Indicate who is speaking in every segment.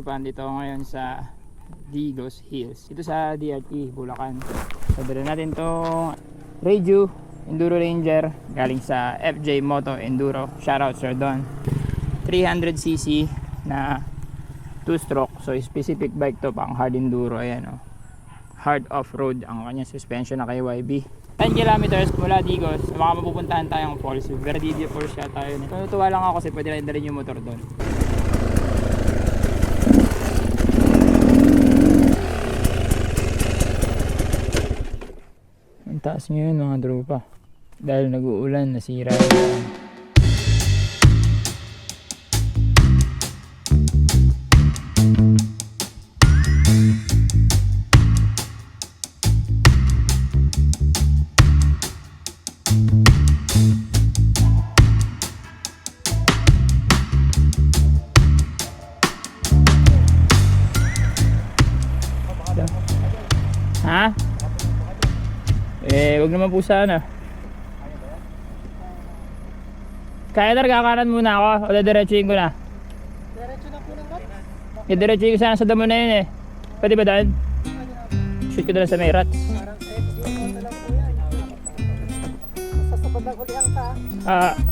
Speaker 1: tropa, dito ngayon sa Digos Hills. Ito sa DRT, Bulacan. Dala natin tong Radio Enduro Ranger galing sa FJ Moto Enduro. Shoutout Sir Don. 300cc na 2-stroke. So, specific bike to pang hard enduro. Ayan o. Hard off-road ang kanyang suspension na kay YB. 10 kilometers mula Digos. Baka mapupuntahan tayong falls. Verdidia Falls siya tayo. Tutuwa lang ako kasi pwede rin dalhin yung motor doon. Taas ngayon mga tropa. Dahil nag-uulan, nasira yung Eh, wag naman po sana. Kaya talaga kakanan muna ako o diretsuhin ko na.
Speaker 2: Diretso na po ng mat.
Speaker 1: Diretsuhin ko sana sa damo na yun eh. Pwede ba daan? Shoot ko na sa may rats.
Speaker 2: Parang mo na lang po yan. Basta sa bandang hulihan ka.
Speaker 1: Ah!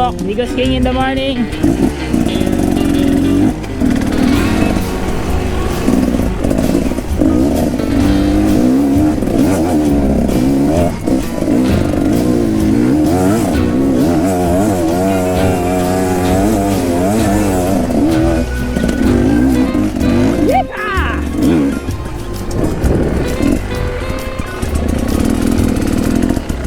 Speaker 1: Subok, Bigas King in the morning.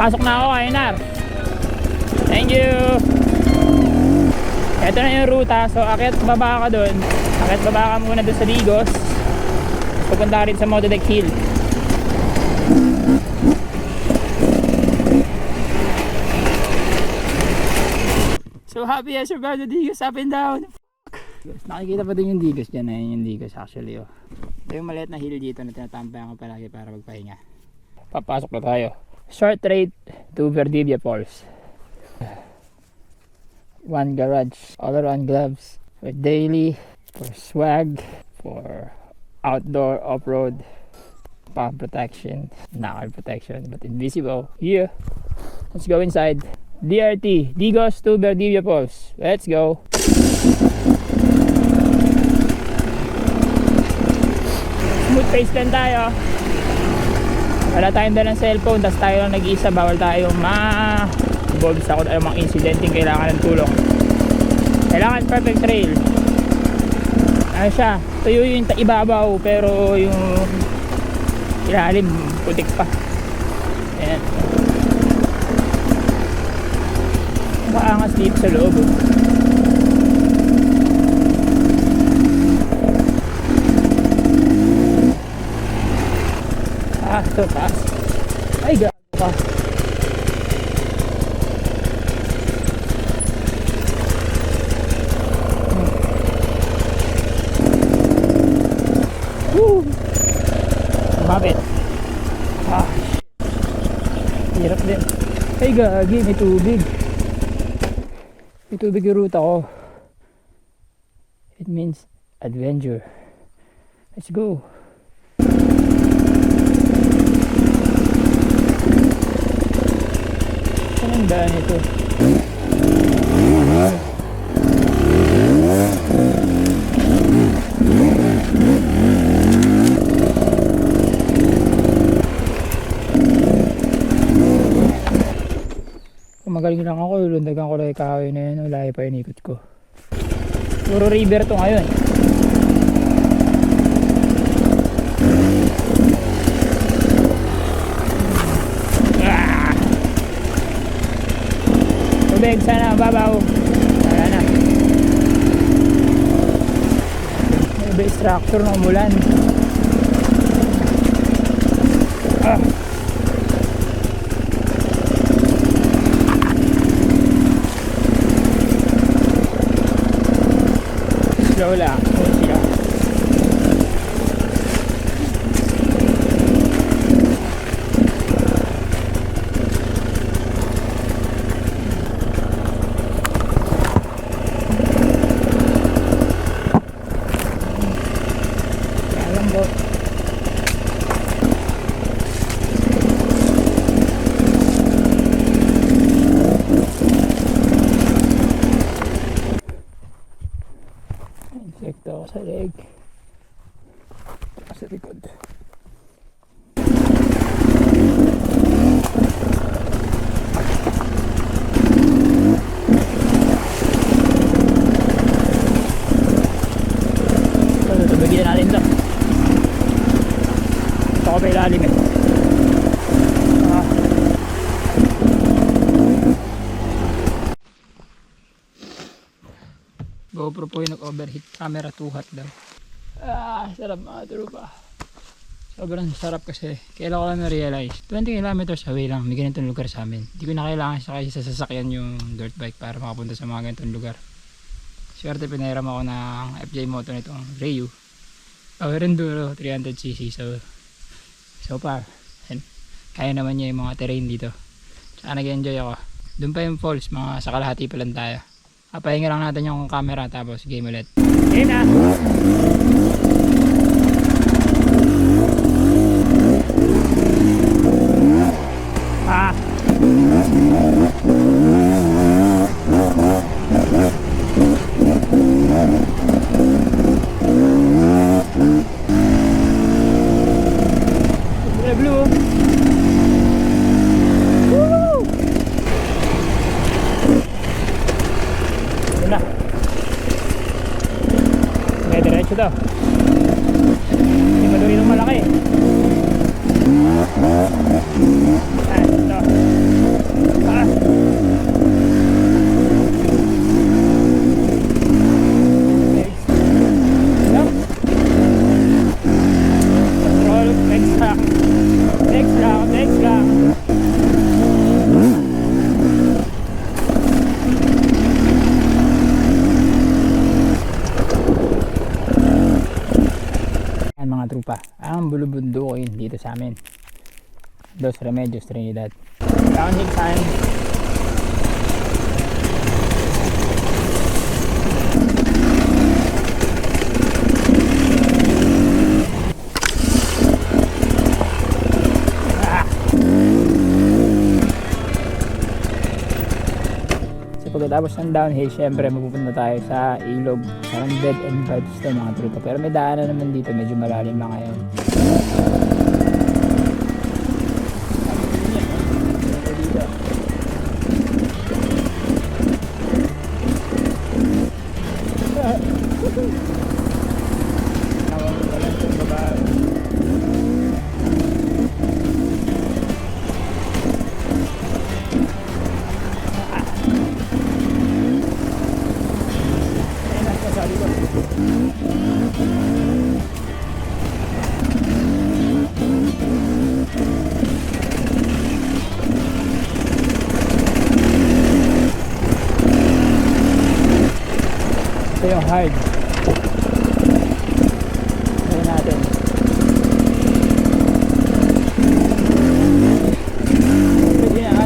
Speaker 1: Pasok na ako, Ainar. Thank you. Ito na yung ruta. So, akit baba ka doon. Akit baba ka muna doon sa Digos. Pupunta rin sa Motodeck Hill. So happy I survived the Digos up and down. Yes, nakikita pa din yung Digos dyan. Ayun yung Digos actually. Oh. Ito yung maliit na hill dito na tinatampayan ko palagi para magpahinga. Papasok na tayo. Short rate to Verdivia Falls. One garage. All around gloves. For daily. For swag. For outdoor off-road. Palm protection. Knuckle protection. But invisible. Yeah. Let's go inside. DRT. Digos to Verdivia Falls. Let's go. Smooth pace lang tayo. Wala tayong dalang cellphone, tas tayo lang nag-iisa, bawal tayo ma-involve sa kung anong mga incidenting kailangan ng tulong. Kailangan perfect trail. Ano siya, tuyo yung ibabaw, pero yung ilalim, putik pa. Ayan. Makaangas dito sa loob. oh. Ah, ito, taas. Ay, gago ka. Woo! Mabit. Ah, shit. Hirap din. Ay, gagi, may tubig. May tubig yung ruta ko. It means adventure. Let's go. Saan ang daan ito? Kung magaling lang ako, lundagan ko lang kahoy na yun, wala pa yung ikot ko. Puro river to ngayon. Ah! Tubig, sana babaw. Wala na. May structure ng umulan. hola. Ilalim eh. Ah. GoPro po yung nag-overheat camera 2 hot daw. Ah, sarap mga trupa. Sobrang sarap kasi. Kailan ko lang na-realize. 20 kilometers away lang. May ganitong lugar sa amin. Hindi ko na kailangan sa sa sasakyan yung dirt bike para makapunta sa mga ganitong lugar. Swerte pinairam ako ng FJ moto nitong Rayu. Power Enduro 300cc. So, so far, yan. kaya naman niya yung mga terrain dito. Tsaka nag-enjoy ako. Doon pa yung falls, mga sa kalahati pa lang tayo. Papahinga lang natin yung camera tapos game ulit. Game na! Ah! Kulay blue. Woo! Yun na. May diretso daw. Hindi maduri ng malaki. Ah, ito. Ah. Next. Yup. Control, next lang. Next lang, next lang. Ayan mga trupa, ang bulubundukin dito sa amin. Dos Remedios, Trinidad. Downhill time. Ah! So pagkatapos ng downhill, syempre mapupunta tayo sa ilog. Parang dead end vibes to mga trupa. Pero may daanan naman dito, medyo malalim lang ngayon.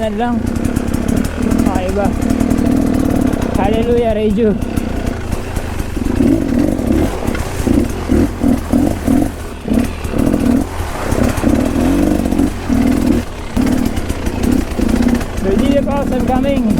Speaker 1: Ito dinaanan lang. Okay ba? Hallelujah, Reju. Virginia Falls, I'm coming.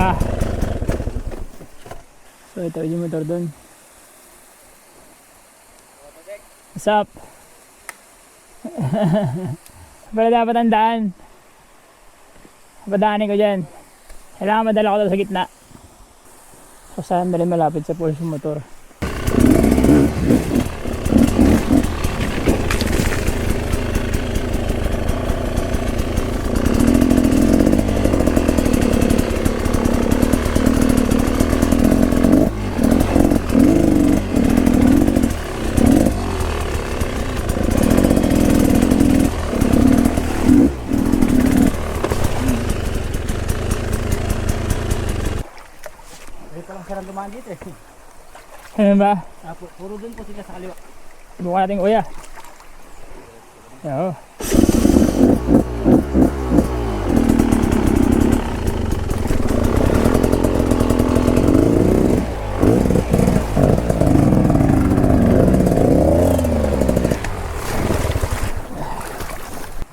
Speaker 1: Ha. So ito yung motor doon. What's up? Pala dapat ang daan. Padaanin ko dyan. Kailangan madala ko sa gitna. So saan malapit sa pulse motor.
Speaker 2: Hindi pa lang dito eh.
Speaker 1: Ano ba?
Speaker 2: Apo, puro dun po sila sa kaliwa.
Speaker 1: Subukan natin kuya. Oo.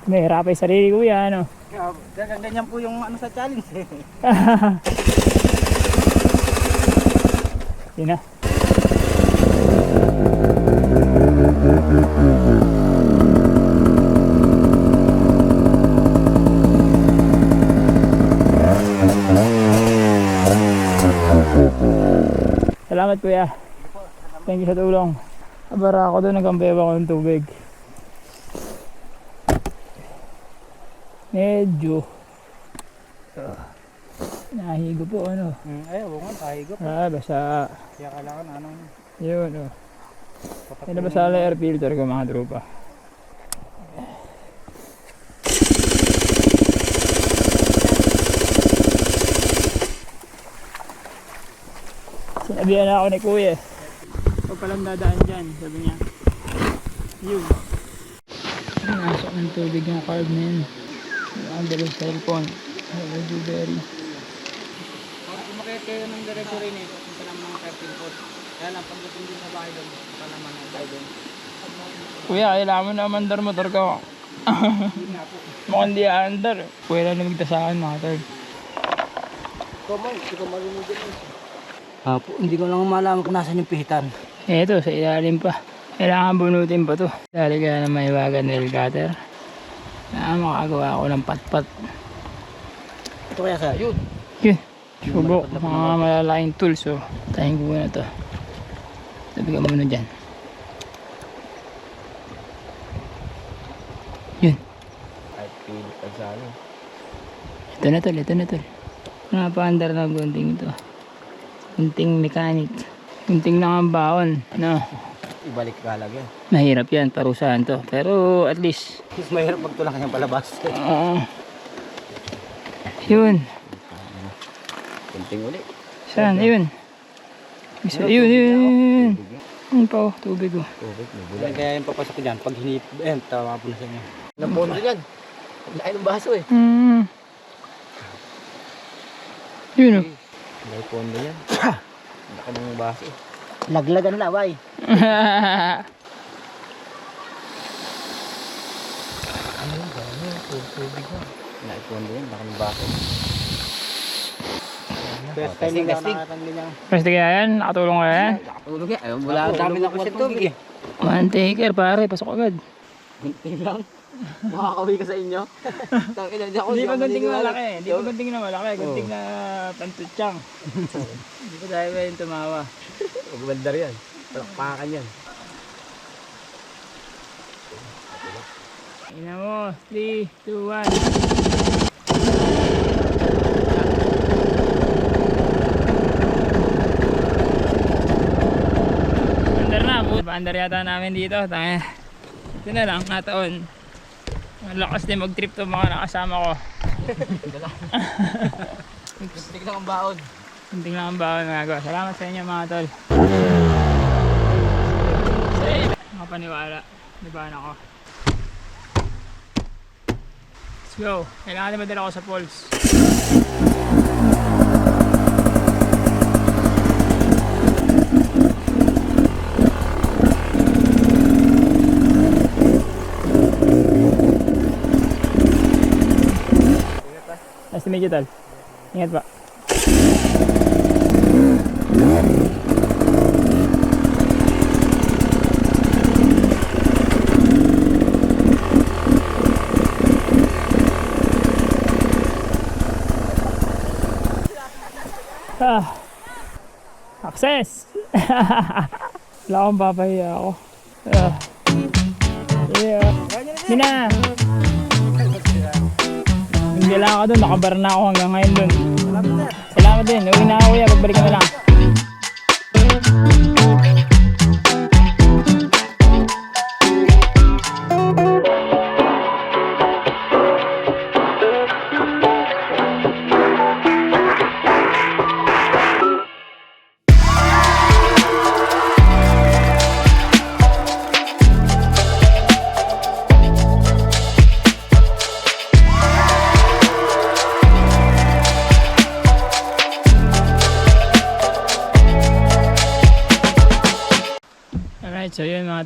Speaker 1: May hirap ay sarili kuya, ano?
Speaker 2: Ganyan, ganyan po yung ano sa challenge eh.
Speaker 1: Yun na. Salamat kuya. Thank you sa tulong. Abara ako doon, nagkambewa ko ng tubig. Medyo. Nahigo po ano.
Speaker 2: Hmm, ay, oo nga, tahigo po.
Speaker 1: Ah, basta
Speaker 2: Kaya kailangan anong
Speaker 1: yun oh.
Speaker 2: patak-
Speaker 1: Yan na basta air filter ko mga tropa. Sinabihan na ako ni kuya. Huwag palang dadaan dyan, sabi niya. Yun. Pinasok ng tubig yung carb na yun. Ang dalang cellphone. Medyo very.
Speaker 2: Kayo ng diretso rin eh, papunta ng mga 13 foot. Kaya lang, pagdating din sa bahay doon, baka naman ang bahay doon.
Speaker 1: Kuya, kailangan mo na mandar motor ka. Mukhang di andar. Kuya lang namigta sa akin mga tol.
Speaker 2: Come on, hindi ko marunong din. Ah, po, hindi ko lang malaman kung nasan yung pihitan.
Speaker 1: Eto, sa ilalim pa. Kailangan bunutin pa to. Dali kaya na may wagan nail cutter. Na makagawa ako ng patpat.
Speaker 2: Ito kaya sa yun.
Speaker 1: Yun. Subok. Mga malalaking tools. So, tahin ko na to. Sabi ka muna dyan. Yun.
Speaker 2: Ay, pilit ka sa ano.
Speaker 1: Ito na tol, ito na tol. Napaandar na gunting ito. Gunting mechanic. Gunting lang ang baon. No.
Speaker 2: Ibalik ka lang yan.
Speaker 1: Mahirap yan, parusahan to. Pero at least,
Speaker 2: Mas mahirap magtulak yung palabas.
Speaker 1: oo. yun.
Speaker 2: Kunting uli.
Speaker 1: Saan? Yun. Isa, yun, yun, yun, yun. Yun pa oh, tubig oh.
Speaker 2: Tubig, may bulan. Kaya yung papasok ko dyan, pag hinip, eh, tama po na sa inyo. Napondo yan. Laki ng baso eh.
Speaker 1: Mm. Yun oh.
Speaker 2: May pondo yan. Laki ng baso. Laglagan na, bay. Ano yung gano'n? Tubig na. Laki pondo yan, laki ng baso. First time na nakakatangli niya.
Speaker 1: Pwede kaya yan? Nakatulong kaya yan?
Speaker 2: Nakatulog yan. Ayun, wala dami na kuha tubig eh.
Speaker 1: One taker pare, pasok agad.
Speaker 2: Gunting lang. Makakawin ka sa inyo. Hindi
Speaker 1: pa gunting na malaki. Hindi pa gunting na malaki. Gunting na pantutsang. Hindi pa tayo ba yung tumawa.
Speaker 2: Magwaldar yan. Palakpakan yan.
Speaker 1: Ina mo. 3, 2, 1. Na. Paandar yata namin dito. Tanga. Ito na lang. Nataon. Lakas din mag-trip to mga nakasama ko.
Speaker 2: Gunting lang ang baon.
Speaker 1: Kunting lang ang bawal magagawa. Salamat sa inyo mga tol. Makapaniwala. Ba ako? Let's go. Kailangan din madala ako sa falls. Tol. Ingat pa. Ah. Access! Wala akong papahiya ako. Ah. Yeah. Hindi na. Hindi lang ako doon. Nakabar na ako hanggang ngayon doon. Salamat din. Uwi na ako. Pagbalik na lang.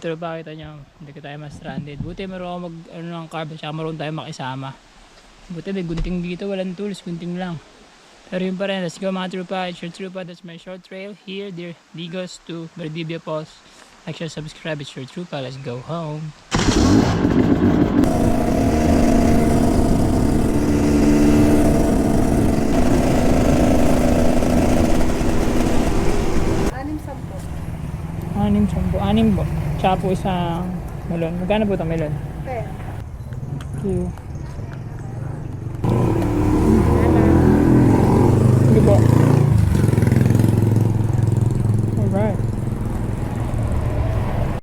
Speaker 1: Tropa, kita nyo, hindi ko tayo mas stranded. Buti meron ako mag, ano ng carb, tsaka meron tayo makisama. Buti may gunting dito, walang tools, gunting lang. Pero yun pa rin, let's go mga tropa, it's your tropa, that's my short trail here, dear Digos to Valdivia Falls. Like, share, subscribe, it's your tropa, let's go home.
Speaker 3: Anim sampo.
Speaker 1: Anim, sampo, anim po. Tsaka po isang melon. Magkano po ito melon?
Speaker 3: Ten.
Speaker 1: Thank you.